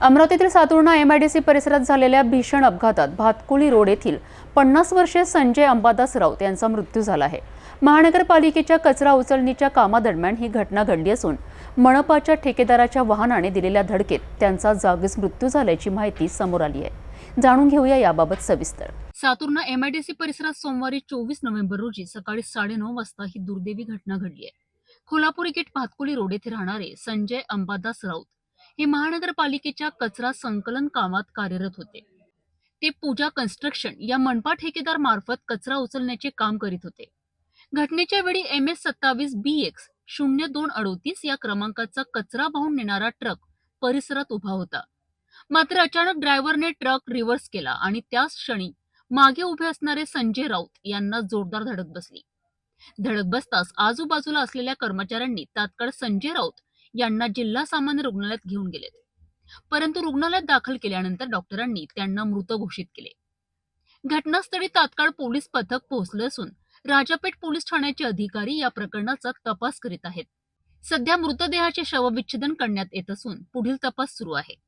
अमरावतीतील सातुर्णा MIDC परिसरात झालेल्या भीषण अपघातात भातकुली रोड येथील पन्नास वर्षीय संजय अंबादास राऊत यांचा मृत्यू झाला आहे. महानगरपालिकेच्या कचरा उचलणीच्या कामादरम्यान ही घटना घडली असून मनपाच्या ठेकेदाराच्या वाहनाने दिलेल्या धडकेत त्यांचा जागीच मृत्यू झाल्याची माहिती समोर आली आहे. जाणून घेऊया याबाबत सविस्तर. सातुर्णा एमआयडीसी परिसरात सोमवारी चोवीस नोव्हेंबर रोजी सकाळी साडेनऊ वाजता ही दुर्दैवी घटना घडली आहे. कोल्हापूर गेट भातकुली रोड येथे राहणारे संजय अंबादास राऊत हे महानगरपालिकेच्या कचरा संकलन कामात कार्यरत होते. ते पूजा कन्स्ट्रक्शन या मनपा ठेकेदार मार्फत कचरा उचलण्याचे काम करीत होते. घटनेच्या वेळी एम एस सत्तावीस बी एक्स शून्य दोन अडोतीस या क्रमांकाचा कचरा वाहून नेणारा ट्रक परिसरात उभा होता. मात्र अचानक ड्रायव्हरने ट्रक रिव्हर्स केला आणि त्याच क्षणी मागे उभे असणारे संजय राऊत यांना जोरदार धडक बसली. धडक बसताच आजूबाजूला असलेल्या कर्मचाऱ्यांनी तात्काळ संजय राऊत यांना जिल्हा सामान्य रुग्णालयात घेऊन गेलेत. परंतु रुग्णालयात दाखल केल्यानंतर डॉक्टरांनी त्यांना मृत घोषित केले. घटनास्थळी तात्काळ पोलीस पथक पोहोचले असून राजापेठ पोलीस ठाण्याचे अधिकारी या प्रकरणाचा तपास करीत आहेत. सध्या मृतदेहाचे शवविच्छेदन करण्यात येत असून पुढील तपास सुरू आहे.